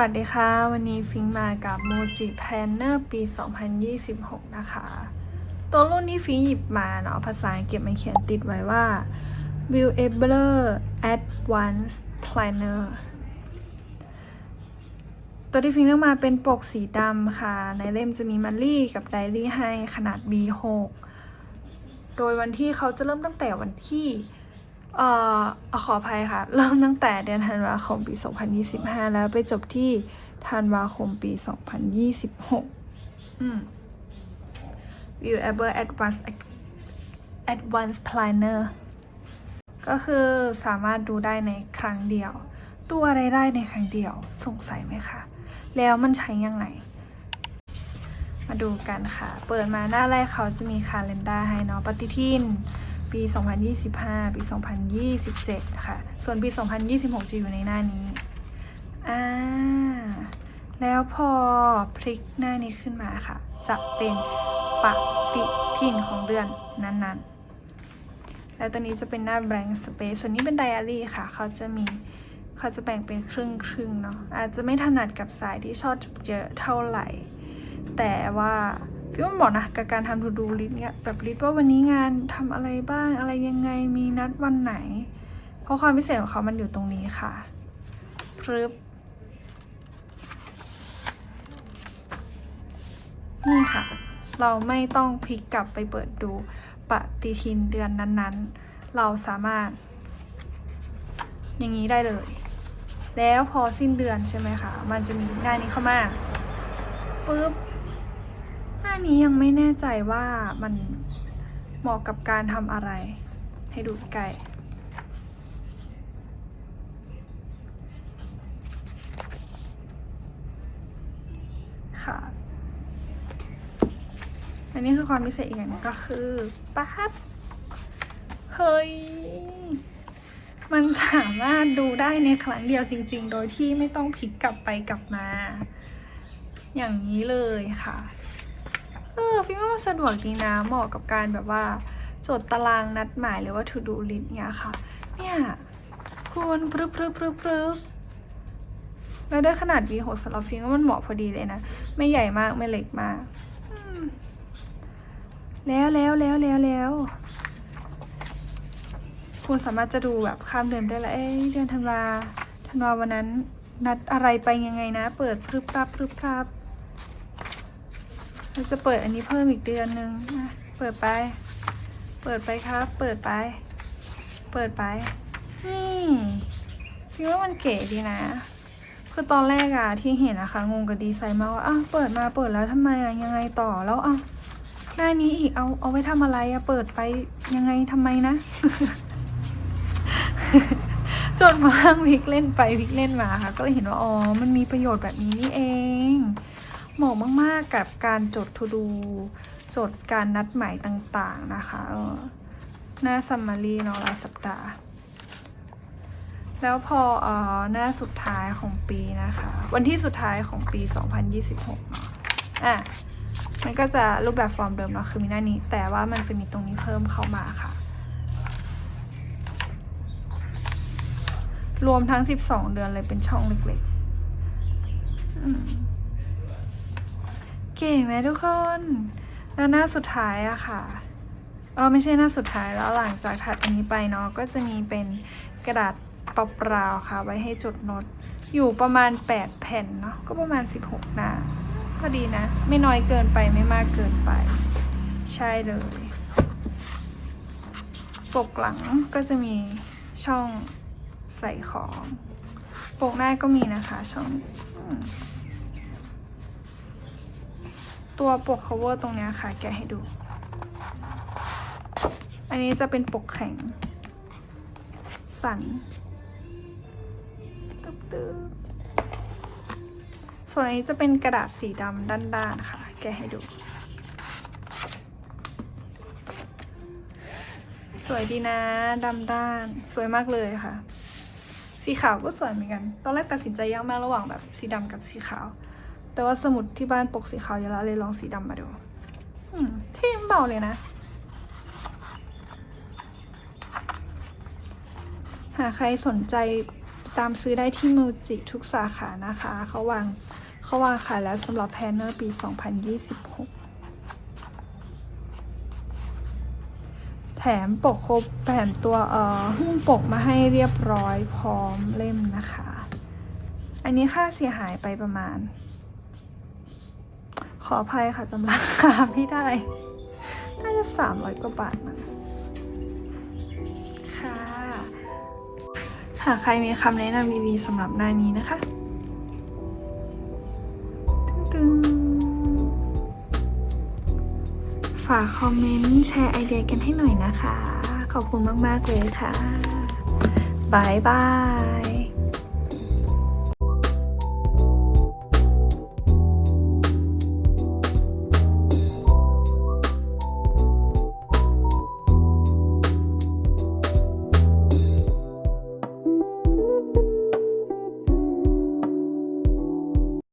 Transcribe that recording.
สวัสดีค่ะ วันนี้ฟิงมากับ Moji Planner ปี 2026 นะคะ ตัวรุ่นที่ฟิงหยิบมาเนาะภาษาอังกฤษมันเขียนติดไว้ว่า Viewable Advanced Planner ตัวที่ฟิงเลือกมาเป็นปกสีดำค่ะ ในเล่มจะมีมัลลี่กับไดรี่ให้ขนาด B6 โดยวันที่เขาจะเริ่มตั้งแต่วันที่ เอ่อขออภัยค่ะ เริ่มตั้งแต่เดือนธันวาคมปี 2025 แล้วไปจบที่ธันวาคมปี 2026 อืม Viewable Advanced Advanced Planner ก็คือสามารถดูได้ในครั้งเดียว ดูอะไรได้ในครั้งเดียว สงสัยไหมคะ แล้วมันใช้ยังไง มาดูกันค่ะ เปิดมาหน้าแรกเขาจะมีคาล endar ให้เนาะปฏิทิน ปี 2025 ปี 2027 ค่ะ ส่วนปี 2026 จะอยู่ในหน้านี้ อ่า แล้วพอพลิกหน้านี้ขึ้นมาค่ะ จะเป็นปฏิทินของเดือนนั้นๆ แล้วตัวนี้จะเป็นหน้า blank space ส่วนนี้เป็นไดอารี่ค่ะ เขาจะมีเขาจะแบ่งเป็นครึ่งครึ่งๆเนาะอาจจะไม่ถนัดกับสายที่ชอบเยอะเท่าไหร่ แต่ว่า ฟิวบอกนะกับการทำทูดูลิสเนี่ยแบบลิสว่าวันนี้งานทำอะไรบ้างอะไรยังไงมีนัดวันไหน เพราะความพิเศษของเขามันอยู่ตรงนี้ค่ะพรึบนี่ค่ะ เราไม่ต้องพลิกกลับไปเปิดดูปฏิทินเดือนนั้นๆ เราสามารถ อย่างนี้ได้เลย แล้วพอสิ้นเดือนใช่ไหมคะ มันจะมีหน้านี้เข้ามาปุ๊บ นี้ยังไม่แน่ใจว่ามันเหมาะกับการทำอะไร ให้ดูใกล้ค่ะอันนี้คือความพิเศษอีกอย่างก็คือปั๊บเฮ้ย มันสามารถดูได้ในครั้งเดียวจริง ๆ โดยที่ไม่ต้องพลิกกลับไปกลับมา อย่างนี้เลยค่ะ ฟิลว่ามันสะดวกดีนะ เหมาะกับการแบบว่าจดตารางนัดหมายหรือว่า to do list เนี้ยค่ะ เนี่ยคุณพรึบพรึบพรึบพรึบแล้วด้วยขนาด V6 สำหรับฟิลว่ามันเหมาะพอดีเลยนะ ไม่ใหญ่มากไม่เล็กมาก แล้วแล้วแล้วแล้วแล้วคุณสามารถจะดูแบบข้ามเดือนได้ละเอ้ยเดือนธันวาธันวาวันนั้นนัดอะไรไปยังไงนะ เปิดพรึบพรับพรึบพรับ เราจะเปิดอันนี้เพิ่มอีกเดือนหนึ่งอะเปิดไป เปิดไปครับ เปิดไป เปิดไปนี่พี่ว่ามันเก๋ดีนะ คือตอนแรกอะที่เห็นนะคะงงกับดีไซน์มากว่าอ้าวเปิดมาเปิดแล้วทำไมอะยังไงต่อแล้วอ้าวหน้านี้อีกเอาเอาไว้ทำอะไรอะเปิดไปยังไงทำไมนะจนมาวิกเล่นไปวิกเล่นมาค่ะ ก็เลยเห็นว่าอ๋อมันมีประโยชน์แบบนี้นี่เอง เหมาะมาก ๆ กับการจดทูดูจดการนัดหมายต่างๆนะคะเออหน้าซัมมารีเนาะรายสัปดาห์ แล้วพอเอ่อหน้าสุดท้ายของปีนะคะ วันที่สุดท้ายของปี 2026เนาะอะมันก็จะรูปแบบฟอร์มเดิมเนาะคือมีหน้านี้ แต่ว่ามันจะมีตรงนี้เพิ่มเข้ามาค่ะ รวมทั้ง 12 เดือนเลยเป็นช่องเล็กๆอืม เก๋ไหมทุกคน แล้วหน้าสุดท้ายอะค่ะเออไม่ใช่หน้าสุดท้ายแล้วหลังจากถัดอันนี้ไปเนาะก็จะมีเป็นกระดาษเปล่าๆค่ะ ไว้ให้จดโน้ตอยู่ประมาณ 8 แผ่นเนาะก็ประมาณ 16 หน้าก็ดีนะ ไม่น้อยเกินไปไม่มากเกินไป ใช่เลย ปกหลังก็จะมีช่องใส่ของ ปกหน้าก็มีนะคะช่องอ ตัวปก cover ตรงนี้ค่ะ แกะให้ดู อันนี้จะเป็นปกแข็ง สันตึ๊บตึ๊บส่วนอันนี้จะเป็นกระดาษสีดำด้านๆค่ะ แกะให้ดู สวยดีนะดำด้าน สวยมากเลยค่ะ สีขาวก็สวยเหมือนกัน ตอนแรกตัดสินใจยากมากระหว่างแบบสีดำกับสีขาว แต่ว่าสมุดที่บ้านปกสีขาวอยู่แล้วเลยลองสีดำมาดูเท่มเบาเลยนะ หากใครสนใจตามซื้อได้ที่มูจิทุกสาขานะคะ เขาวางเขาวางขายแล้วสำหรับแพนเนอร์ปี 2026 แถมปกครบแถมตัวเอ่อหุ้มปกมาให้เรียบร้อยพร้อมเล่มนะคะ อันนี้ค่าเสียหายไปประมาณ ขออภัยค่ะจำราคาไม่ได้ น่าจะสามร้อยกว่าบาทมั้งค่ะ หากใครมีคำแนะนำดีๆสำหรับหน้านี้นะคะตึงๆฝากคอมเมนต์แชร์ไอเดียกันให้หน่อยนะคะ ขอบคุณมาก ๆ เลยค่ะบายบาย